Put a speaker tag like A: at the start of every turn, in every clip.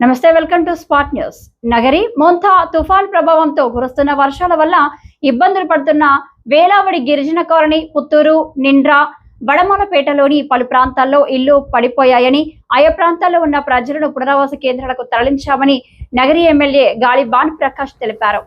A: నమస్తే welcome to spot news. Nagari Montha తుఫాన్ ప్రభావంతో కురుస్తున్న వర్షాల వల్ల ఇబ్బందులు పడుతున్న వేలావడి గిరిజన కాలనీ పుత్తూరు నిండ్రా బడమలపేటలోని పలు ప్రాంతాల్లో ఇల్లు పడిపోయాయని ఆయా ప్రాంతాల్లో ఉన్న ప్రజలను పునరావాస కేంద్రాలకు తరలించామని నగరి ఎమ్మెల్యే గాలి బాన్ ప్రకాష్ తెలిపారు.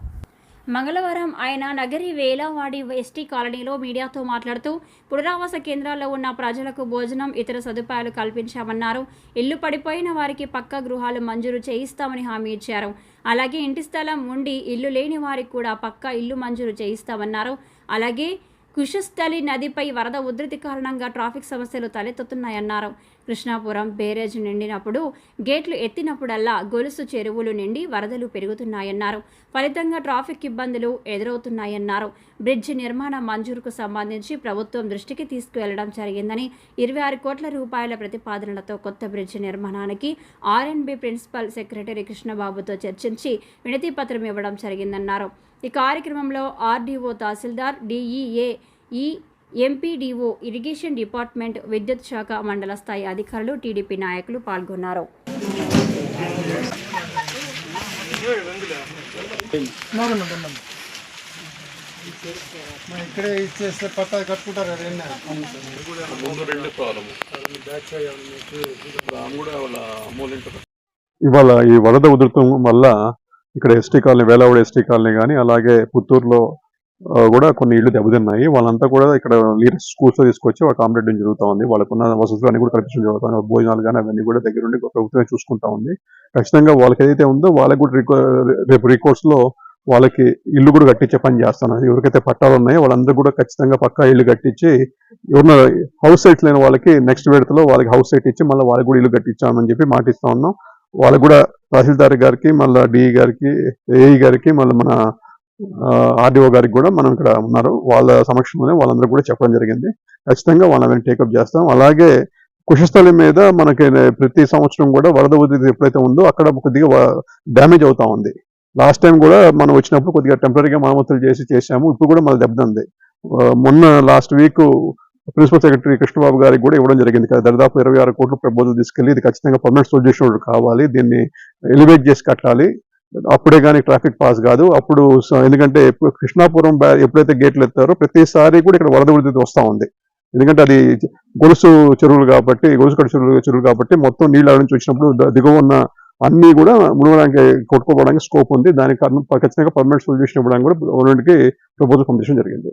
A: మంగళవారం ఆయన నగరి వేలవాడి ఎస్టీ కాలనీలో మీడియాతో మాట్లాడుతూ పునరావాస కేంద్రాల్లో ఉన్న ప్రజలకు భోజనం ఇతర సదుపాయాలు కల్పించామన్నారు. ఇల్లు పడిపోయిన వారికి పక్క గృహాలు మంజూరు చేయిస్తామని హామీ ఇచ్చారు. అలాగే ఇంటి స్థలం ఉండి ఇల్లు లేని వారికి కూడా పక్కా ఇల్లు మంజూరు చేయిస్తామన్నారు. అలాగే కుషస్థలి నదిపై వరద ఉధృతి కారణంగా ట్రాఫిక్ సమస్యలు తలెత్తుతున్నాయన్నారు. కృష్ణాపురం బేరేజ్ నిండినప్పుడు గేట్లు ఎత్తినప్పుడల్లా గొలుసు చెరువులు నిండి వరదలు పెరుగుతున్నాయన్నారు. ఫలితంగా ట్రాఫిక్ ఇబ్బందులు ఎదురవుతున్నాయన్నారు. బ్రిడ్జ్ నిర్మాణ మంజూరుకు సంబంధించి ప్రభుత్వం దృష్టికి తీసుకువెళ్ళడం జరిగిందని ఇరవై ఆరు కోట్ల రూపాయల ప్రతిపాదనలతో కొత్త బ్రిడ్జ్ నిర్మాణానికి ఆర్ఎన్బి ప్రిన్సిపల్ సెక్రటరీ కృష్ణబాబుతో చర్చించి వినతి పత్రం ఇవ్వడం జరిగిందన్నారు. ఈ కార్యక్రమంలో ఆర్డీఓ తహసీల్దార్ డిఈఏ ఈ ఎంపీడీఓ ఇరిగేషన్ డిపార్ట్మెంట్ విద్యుత్ శాఖ మండల స్థాయి అధికారులు టీడీపీ నాయకులు పాల్గొన్నారు.
B: ఇక్కడే ఇచ్చేస్తే పట్టా కట్టుకుంటారు
C: ఇవాళ ఈ వరద ఉధృతం వల్ల ఇక్కడ S T colony Velavudi S T colony కానీ అలాగే పుత్తూరులో కూడా కొన్ని ఇళ్ళు దెబ్బతిన్నాయి. వాళ్ళంతా కూడా ఇక్కడ లీడర్స్ స్కూల్స్లో తీసుకొచ్చి వాళ్ళకి కాంపిటేషన్ జరుగుతూ ఉంది. వాళ్ళకున్న వసతులు అన్ని కూడా కల్పించడం జరుగుతుంది భోజనాలు కానీ అవన్నీ కూడా దగ్గర నుండి ప్రభుత్వమే చూసుకుంటా ఉంది. ఖచ్చితంగా వాళ్ళకి ఏదైతే ఉందో వాళ్ళకి కూడా రికో- రేపు రికార్డ్స్లో వాళ్ళకి ఇల్లు కూడా కట్టించే పని చేస్తాను. ఎవరికైతే పట్టాలు ఉన్నాయో వాళ్ళందరూ కూడా ఖచ్చితంగా పక్కా ఇల్లు కట్టించి ఎవరిన హౌస్ సైట్ లేని వాళ్ళకి నెక్స్ట్ విడతలో వాళ్ళకి హౌస్ సైట్ ఇచ్చి మళ్ళీ వాళ్ళకి కూడా ఇల్లు కట్టించామని చెప్పి మాటిస్తా ఉన్నాం. వాళ్ళకు కూడా తహసీల్దార్ గారికి మళ్ళీ డిఈ గారికి ఏఈ గారికి మళ్ళీ మన ఆర్డీఓ గారికి కూడా మనం ఇక్కడ ఉన్నారు. వాళ్ళ సమక్షంలోనే వాళ్ళందరూ కూడా చెప్పడం జరిగింది. ఖచ్చితంగా వాళ్ళని టేకప్ చేస్తాం. అలాగే కుషస్థలం మీద మనకి ప్రతి సంవత్సరం కూడా వరద ఉధృతి ఎప్పుడైతే ఉందో అక్కడ కొద్దిగా డ్యామేజ్ అవుతా ఉంది. లాస్ట్ టైం కూడా మనం వచ్చినప్పుడు కొద్దిగా టెంపరీగా మరమ్మతులు చేసి చేశాము. ఇప్పుడు కూడా మళ్ళీ దెబ్బతింది. మొన్న last week principal secretary Krishnababu గారికి కూడా ఇవ్వడం జరిగింది కదా. దాదాపు ఇరవై ఆరు కోట్లు ప్రపోజల్ తీసుకెళ్ళి ఇది ఖచ్చితంగా పర్మనెంట్ సొల్యూషన్ కావాలి. దీన్ని ఎలివేట్ చేసి కట్టాలి. అప్పుడే కానీ ట్రాఫిక్ పాస్ కాదు. అప్పుడు ఎందుకంటే కృష్ణాపురం ఎప్పుడైతే గేట్లు ఎత్తారో ప్రతిసారి కూడా ఇక్కడ వరద ఉధృతి వస్తూ ఉంది. ఎందుకంటే అది గొలుసు చెరువులు కాబట్టి గొలుసు కట్టు చెరువులు చెరువులు కాబట్టి మొత్తం నీళ్ళ నుంచి వచ్చినప్పుడు దిగువ ఉన్న అన్నీ కూడా మునగడానికి కొట్టుకోవడానికి స్కోప్ ఉంది. దానికి కారణం ఖచ్చితంగా పర్మనెంట్ సొల్యూషన్ ఇవ్వడానికి కూడా గవర్నమెంట్కి ప్రపోజల్ పంపించడం జరిగింది.